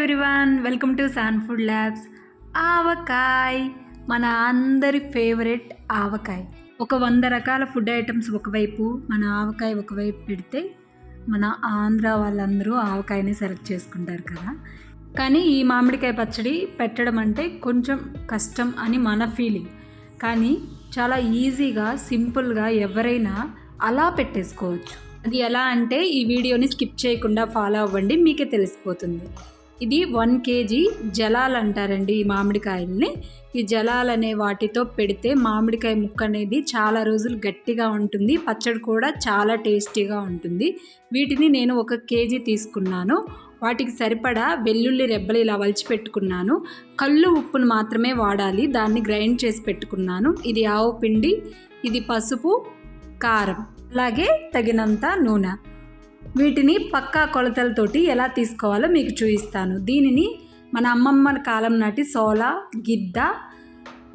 Everyone welcome to San food labs avakaya మన అందరి favourite avakaya. ఒక వంద రకాల ఫుడ్ ఐటమ్స్ ఒకవైపు మన ఆవకాయ ఒకవైపు పెడితే మన ఆంధ్ర వాళ్ళందరూ ఆవకాయని సెలెక్ట్ చేసుకుంటారు కదా. కానీ ఈ మామిడికాయ పచ్చడి పెట్టడం అంటే కొంచెం కష్టం అని మన ఫీలింగ్ కానీ చాలా ఈజీగా సింపుల్గా ఎవరైనా అలా పెట్టేసుకోవచ్చు. అది ఎలా అంటే ఈ వీడియోని స్కిప్ చేయకుండా ఫాలో అవ్వండి మీకే తెలిసిపోతుంది. ఇది వన్ కేజీ జలాలు అంటారండి ఈ మామిడికాయల్ని. ఈ జలాలు అనే వాటితో పెడితే మామిడికాయ ముక్క అనేది చాలా రోజులు గట్టిగా ఉంటుంది పచ్చడి కూడా చాలా టేస్టీగా ఉంటుంది. వీటిని నేను ఒక కేజీ తీసుకున్నాను. వాటికి సరిపడా వెల్లుల్లి రెబ్బలు ఇలా వలిచి పెట్టుకున్నాను. కళ్ళు ఉప్పును మాత్రమే వాడాలి దాన్ని గ్రైండ్ చేసి పెట్టుకున్నాను. ఇది ఆవు పిండి ఇది పసుపు కారం. అలాగే తగినంత నూనె. వీటిని పక్కా కొలతలతోటి ఎలా తీసుకోవాలో మీకు చూపిస్తాను. దీనిని మన అమ్మమ్మ కాలం నాటి సోల గిద్ద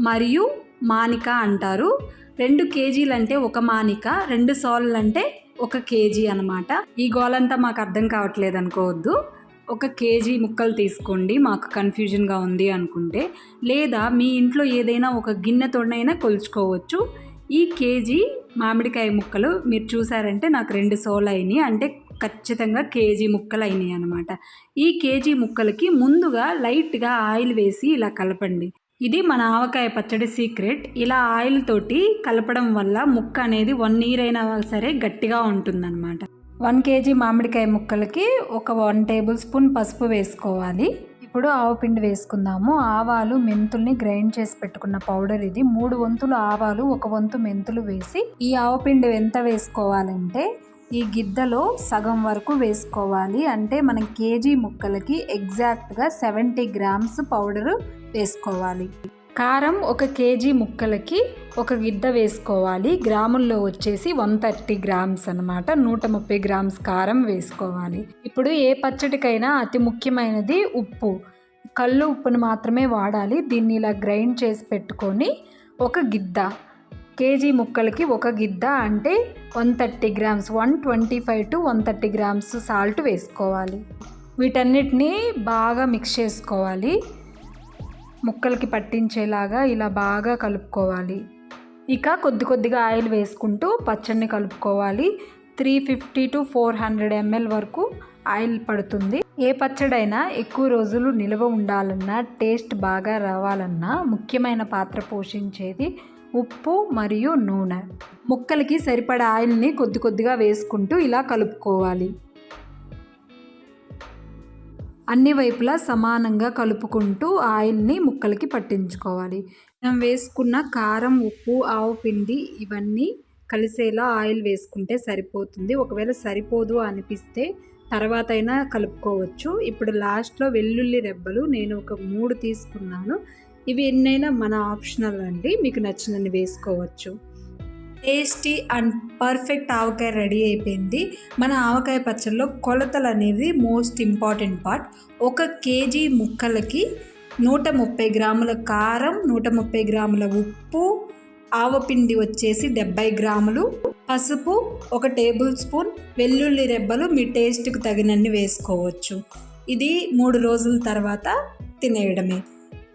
మరియు మానిక అంటారు. రెండు కేజీలు అంటే ఒక మానిక రెండు సోలలు అంటే ఒక కేజీ అనమాట ఈ గోలంతా మాకు అర్థం కావట్లేదు అనుకోవద్దు. ఒక కేజీ ముక్కలు తీసుకోండి మాకు కన్ఫ్యూజన్గా ఉంది అనుకుంటే. లేదా మీ ఇంట్లో ఏదైనా ఒక గిన్నెతోనైనా కొలుచుకోవచ్చు. ఈ కేజీ మామిడికాయ ముక్కలు మీరు చూసారంటే నాకు రెండు సోలు అయినాయి అంటే ఖచ్చితంగా కేజీ ముక్కలు అయినాయి అనమాట ఈ కేజీ ముక్కలకి ముందుగా లైట్గా ఆయిల్ వేసి ఇలా కలపండి. ఇది మన ఆవకాయ పచ్చడి సీక్రెట్. ఇలా ఆయిల్ తోటి కలపడం వల్ల ముక్క అనేది వన్ ఇయర్ అయినా సరే గట్టిగా ఉంటుందన్నమాట. వన్ కేజీ మామిడికాయ ముక్కలకి ఒక వన్ టేబుల్ స్పూన్ పసుపు వేసుకోవాలి. ఇప్పుడు ఆవపిండి వేసుకుందాము. ఆవాలు మెంతుల్ని గ్రైండ్ చేసి పెట్టుకున్న పౌడర్ ఇది. మూడు వంతులు ఆవాలు ఒక వంతు మెంతులు వేసి ఈ ఆవపిండి ఎంత వేసుకోవాలంటే ఈ గిద్దలో సగం వరకు వేసుకోవాలి. అంటే మనం కేజీ ముక్కలకి ఎగ్జాక్ట్గా సెవెంటీ గ్రామ్స్ పౌడరు వేసుకోవాలి. కారం ఒక కేజీ ముక్కలకి ఒక గిద్ద వేసుకోవాలి. గ్రాముల్లో వచ్చేసి వన్ థర్టీ గ్రామ్స్ అనమాట నూట ముప్పై గ్రామ్స్ కారం వేసుకోవాలి. ఇప్పుడు ఏ పచ్చడికైనా అతి ముఖ్యమైనది ఉప్పు. కళ్ళు ఉప్పును మాత్రమే వాడాలి. దీన్ని ఇలా గ్రైండ్ చేసి పెట్టుకొని ఒక గిద్ద. కేజీ ముక్కలకి ఒక గిద్ద అంటే one thirty grams one twenty five to one thirty grams salt వేసుకోవాలి. వీటన్నిటిని బాగా మిక్స్ చేసుకోవాలి. ముక్కలకి పట్టించేలాగా ఇలా బాగా కలుపుకోవాలి. ఇక కొద్ది కొద్దిగా ఆయిల్ వేసుకుంటూ పచ్చడిని కలుపుకోవాలి. Three fifty to four hundred ML వరకు ఆయిల్ పడుతుంది. ఏ పచ్చడైనా ఎక్కువ రోజులు నిల్వ ఉండాలన్నా టేస్ట్ బాగా రావాలన్నా ముఖ్యమైన పాత్ర పోషించేది ఉప్పు మరియు నూనె. ముక్కలకి సరిపడా ఆయిల్ని కొద్ది కొద్దిగా వేసుకుంటూ ఇలా కలుపుకోవాలి. అన్ని వైపులా సమానంగా కలుపుకుంటూ ఆయిల్ని ముక్కలకి పట్టించుకోవాలి. మనం వేసుకున్న కారం ఉప్పు ఆవు పిండి ఇవన్నీ కలిసేలా ఆయిల్ వేసుకుంటే సరిపోతుంది. ఒకవేళ సరిపోదు అనిపిస్తే తర్వాత అయినా కలుపుకోవచ్చు. ఇప్పుడు లాస్ట్లో వెల్లుల్లి రెబ్బలు నేను ఒక మూడు తీసుకున్నాను. ఇవి ఎన్నైనా మన ఆప్షనల్ అండి. మీకు నచ్చినన్ని వేసుకోవచ్చు. Tasty and perfect avakaya ready అయిపోయింది. మన ఆవకాయ పచ్చళ్ళలో కొలతలు అనేది మోస్ట్ ఇంపార్టెంట్ పార్ట్. ఒక కేజీ ముక్కలకి నూట ముప్పై గ్రాముల కారం నూట ముప్పై గ్రాముల ఉప్పు ఆవపిండి వచ్చేసి డెబ్బై గ్రాములు పసుపు ఒక టేబుల్ స్పూన్ వెల్లుల్లి రెబ్బలు మీ టేస్ట్కి తగినన్ని వేసుకోవచ్చు. ఇది మూడు రోజుల తర్వాత తినేయడమే.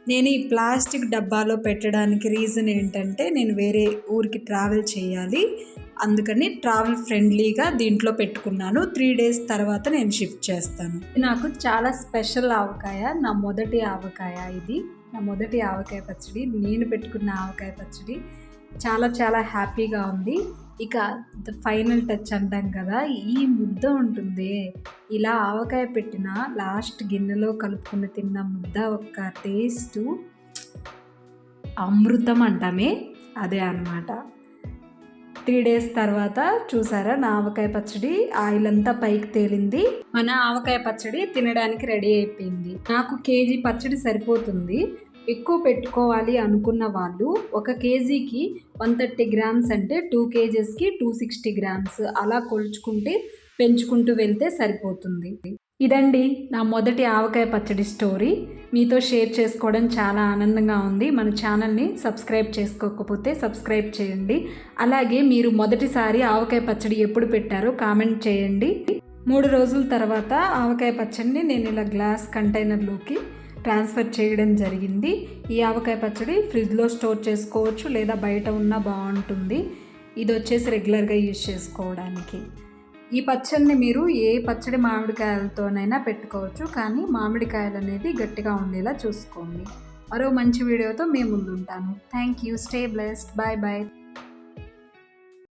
నేను ఈ ప్లాస్టిక్ డబ్బాలో పెట్టడానికి రీజన్ ఏంటంటే నేను వేరే ఊరికి ట్రావెల్ చేయాలి. అందుకని ట్రావెల్ ఫ్రెండ్లీగా దీంట్లో పెట్టుకున్నాను. త్రీ డేస్ తర్వాత నేను షిఫ్ట్ చేస్తాను. నాకు చాలా స్పెషల్ ఆవకాయ నా మొదటి ఆవకాయ ఇది. నా మొదటి ఆవకాయ పచ్చడి నేను పెట్టుకున్న ఆవకాయ పచ్చడి చాలా చాలా హ్యాపీగా ఉంది. ఇక ద ఫైనల్ టచ్ అంటాం కదా ఈ ముద్ద ఉంటుంది. ఇలా ఆవకాయ పెట్టిన లాస్ట్ గిన్నెలో కలుపుకుని తిన్న ముద్ద ఒక టేస్ట్ అమృతం అంటామే అదే అనమాట త్రీ డేస్ తర్వాత చూసారా నా ఆవకాయ పచ్చడి ఆయిల్ అంతా పైకి తేలింది. మన ఆవకాయ పచ్చడి తినడానికి రెడీ అయిపోయింది. నాకు కేజీ పచ్చడి సరిపోతుంది. ఎక్కువ పెట్టుకోవాలి అనుకున్న వాళ్ళు ఒక కేజీకి వన్ థర్టీ గ్రామ్స్ అంటే టూ కేజెస్కి టూ సిక్స్టీ గ్రామ్స్ అలా కొలుచుకుంటే పెంచుకుంటూ వెళ్తే సరిపోతుంది. ఇదండి నా మొదటి ఆవకాయ పచ్చడి స్టోరీ. మీతో షేర్ చేసుకోవడం చాలా ఆనందంగా ఉంది. మన ఛానల్ని సబ్స్క్రైబ్ చేసుకోకపోతే సబ్స్క్రైబ్ చేయండి. అలాగే మీరు మొదటిసారి ఆవకాయ పచ్చడి ఎప్పుడు పెట్టారో కామెంట్ చేయండి. మూడు రోజుల తర్వాత ఆవకాయ పచ్చడిని నేను ఇలా గ్లాస్ కంటైనర్లోకి ట్రాన్స్ఫర్ చేయడం జరిగింది. ఈ ఆవకాయ పచ్చడి ఫ్రిడ్జ్లో స్టోర్ చేసుకోవచ్చు లేదా బయట ఉన్నా బాగుంటుంది. ఇది వచ్చేసి రెగ్యులర్గా యూజ్ చేసుకోవడానికి. ఈ పచ్చడిని మీరు ఏ పచ్చడి మామిడికాయలతోనైనా పెట్టుకోవచ్చు. కానీ మామిడికాయలు అనేది గట్టిగా ఉండేలా చూసుకోండి. మరో మంచి వీడియోతో మేము ముందుంటాను. Thank you stay blessed. Bye bye.